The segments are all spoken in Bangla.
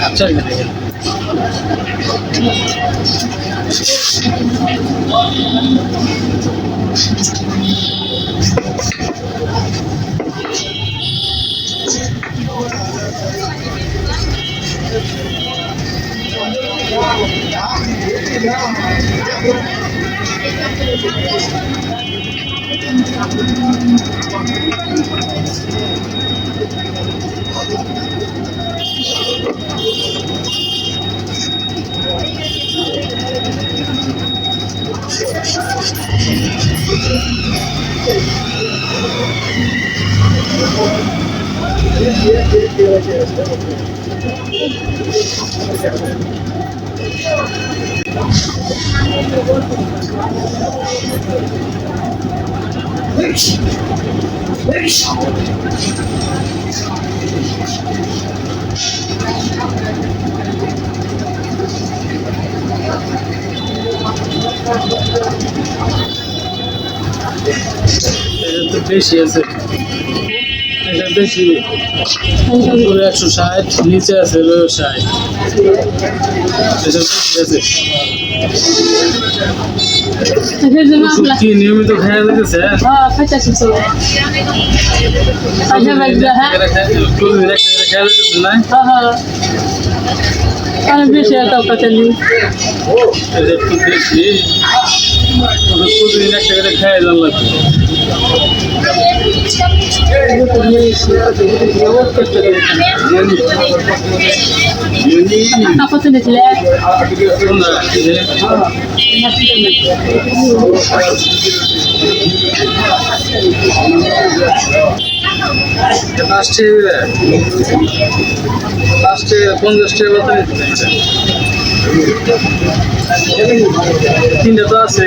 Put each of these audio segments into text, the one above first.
갑자기 এটা তো বেশি আছে। বেশি উপরে একশো ষাট নিচে আছে হলো ষাট। এটা বেশি আছে। কি নিয়মিত খাওয়া যেতেছে হ্যাঁ হ্যাঁ। না? হ্যাঁ হ্যাঁ। আমি বেশি এটা একটু বেশি প্রতিদিন একটা করে খাওয়া লাগবে। লাস্টে লাস্টে পঞ্চাশ টাকা তিনটা তো আছে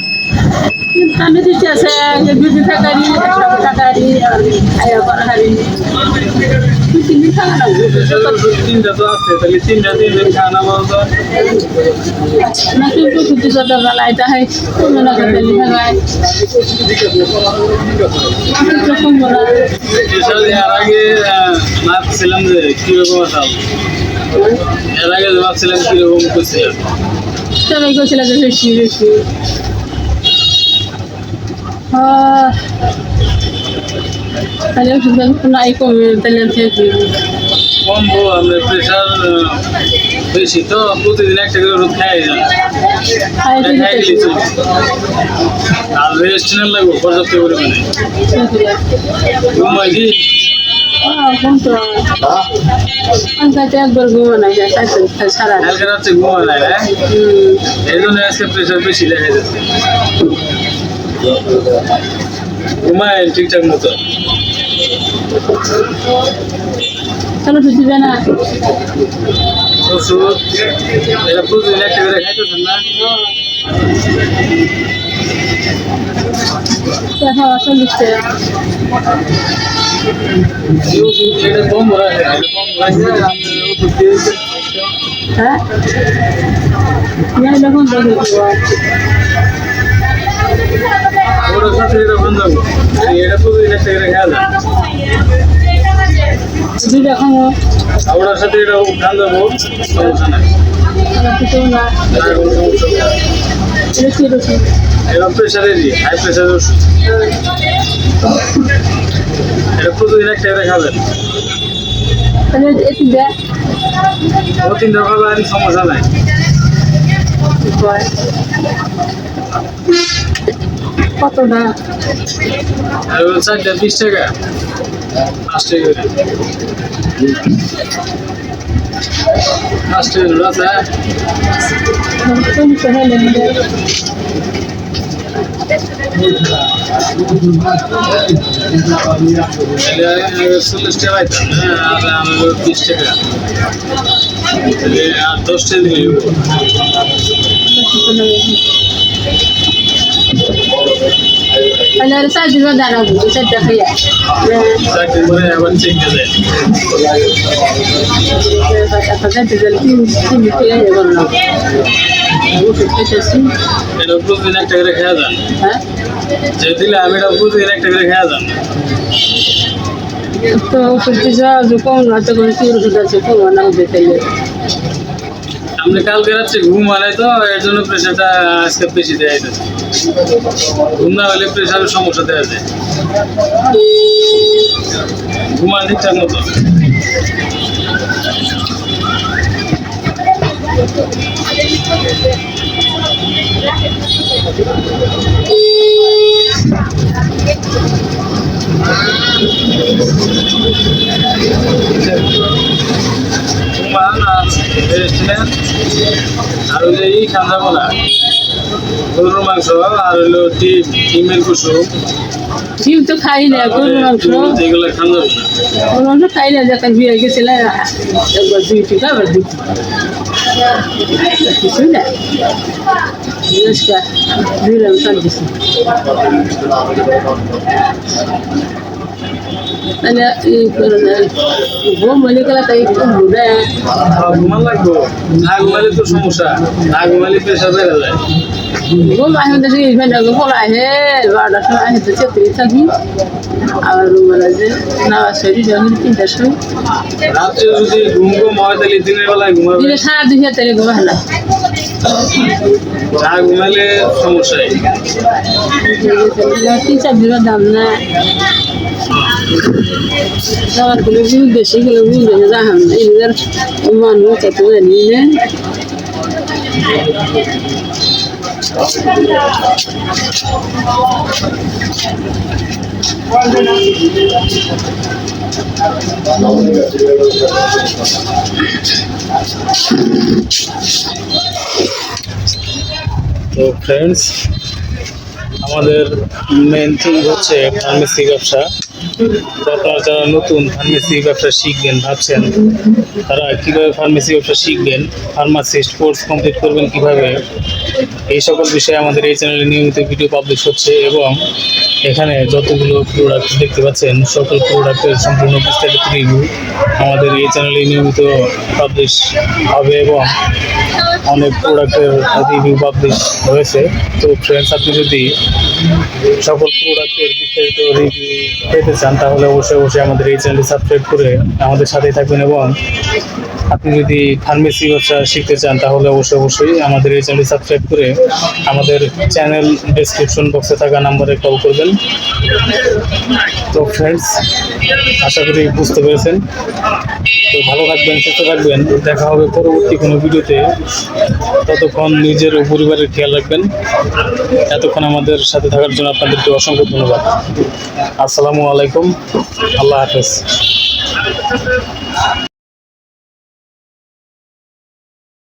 আমি দিতে আছে যে বিজি থাকারি একশো টাকারি আয়া করা হারি হয় ভাবছিলাম যে কীরকম এর আগে ভাবছিলাম কীরকম করছে সবাই আহ, তাহলে ওষুধ নাই কমে তাহলে কমবো আপনার প্রেশার বেশি তো প্রতিদিন একটা করে ওষুধ খাই যান আর রেস্ট নেওয়া লাগবে পর্যাপ্ত পরিমাণে ঘুমাই কি একবার ঘুমানো যায় সারা কালকে রাত্রে ঘুমা যায় না এই জন্য আজকে প্রেশার বেশি দেখা যাচ্ছে ঘুমায় ঠিকঠাক মতো। কেন তো দিবে না। ওষুধ এটা প্রতিদিন একটা করে খাইতেছেন না? এটা কম রাখে এটা কম আপনি ওষুধ দিয়ে দিচ্ছেন। হ্যাঁ। দেখুন দেখুন সাথে এটা খাওয়া যাব সমস্যা নাই। এটা প্রেশারেরই হাই প্রেশারের ওষুধ। এটা প্রতিদিন একটা খাবেন ও আর সমস্যা নাই। কত ওই চারটা বিশ টাকা। পাঁচ টাকা পাঁচ টাকা চল্লিশ টাকা আমি টাকা। হ্যাঁ আর আমার বিশ একটা করে খেয়া যান। হ্যাঁ? যে দিলে আমি এটা প্রতিদিন একটা করে খেয়া যান। তো ওষুধ দিয়েছে যে কম না তো কোনো কি ওষুধ আছে কম না হবে তাইলে। কালকে রাত্রে ঘুম নাই তো এর জন্য প্রেশারটা আজকে বেশি দেয় ঘুম হলে প্রেশারের সমস্যা দেওয়া যায়। ঘুমান ঠিকঠাক মতো। ঘুমান আর রেস্ট নেন আর হইলে এই খান যাব না গরুর মাংস আর হইল ডিম ডিমের কুসুম তো খাই না মাংস এগুলো খান যাব না গরুর মাংস খাই না যখন বিয়ে গেছিল একবার দুই টিকা আবার দুই কিছুই না জিনিসটা দিলাম সব কিছু তাহলে না ঘুম হলে গেলে তাই ঘুম দেয় আর ঘুমান লাগবো না ঘুমালে তো সমস্যা না ঘুমালে প্রেশার বেড়ে যায় ঘুম আসে তো সেই ফ্যানটা পড়া হে বারোটার সময় আসে তো চেপে থাকি আর রুমের আছে না শরীর যখন তিনটার সময় রাত্রে যদি ঘুম ঘুম হয় তাহলে দিনের বেলায় ঘুমাবে দিলে সারা দুই হাজার তারিখ ঘুম না না ঘুমালে সমস্যাই তিন চার দিনের দাম না সবারগুলো বিল বেশি গুলো বিল বেশি দাম না এদের মানুষ কত জানি না। তো ফ্রেন্ডস আমাদের মেন থিং হচ্ছে ফার্মেসি ব্যবসা। আপনারা যারা নতুন ফার্মেসি ব্যবসা শিখবেন ভাবছেন, তারা কীভাবে ফার্মেসি ব্যবসা শিখবেন ফার্মাসিস্ট কোর্স কমপ্লিট করবেন কীভাবে, এই সকল বিষয়ে আমাদের এই চ্যানেলে নিয়মিত ভিডিও পাবলিশ হচ্ছে এবং এখানে যতগুলো প্রোডাক্ট দেখতে পাচ্ছেন, সকল প্রোডাক্টের সম্পূর্ণ বিস্তারিত রিভিউ আমাদের এই চ্যানেলে নিয়মিত পাবলিশ হবে এবং অনেক প্রোডাক্টের রিভিউ পাবলিশ হয়েছে। তো ফ্রেন্ডস আপনি যদি সকল প্রোডাক্টের বিস্তারিত রিভিউ পেতে চান, তাহলে অবশ্যই অবশ্যই আমাদের এই চ্যানেলটি সাবস্ক্রাইব করে আমাদের সাথেই থাকবেন এবং আপনি যদি ফার্মেসি ব্যবসা শিখতে চান, তাহলে অবশ্যই অবশ্যই আমাদের এই চ্যানেলটি সাবস্ক্রাইব করে আমাদের চ্যানেল ডেসক্রিপশন বক্সে থাকা নাম্বারে কল করবেন। তো ফ্রেন্ডস আশা করি বুঝতে পেরেছেন। তো ভালো থাকবেন, সুস্থ থাকবেন। দেখা হবে পরবর্তী কোনো ভিডিওতে। ততক্ষণ নিজের ও পরিবারের খেয়াল রাখবেন। এতক্ষণ আমাদের সাথে থাকার জন্য আপনাদেরকে অসংখ্য ধন্যবাদ। আসসালামু আলাইকুম। আল্লাহ হাফেজ।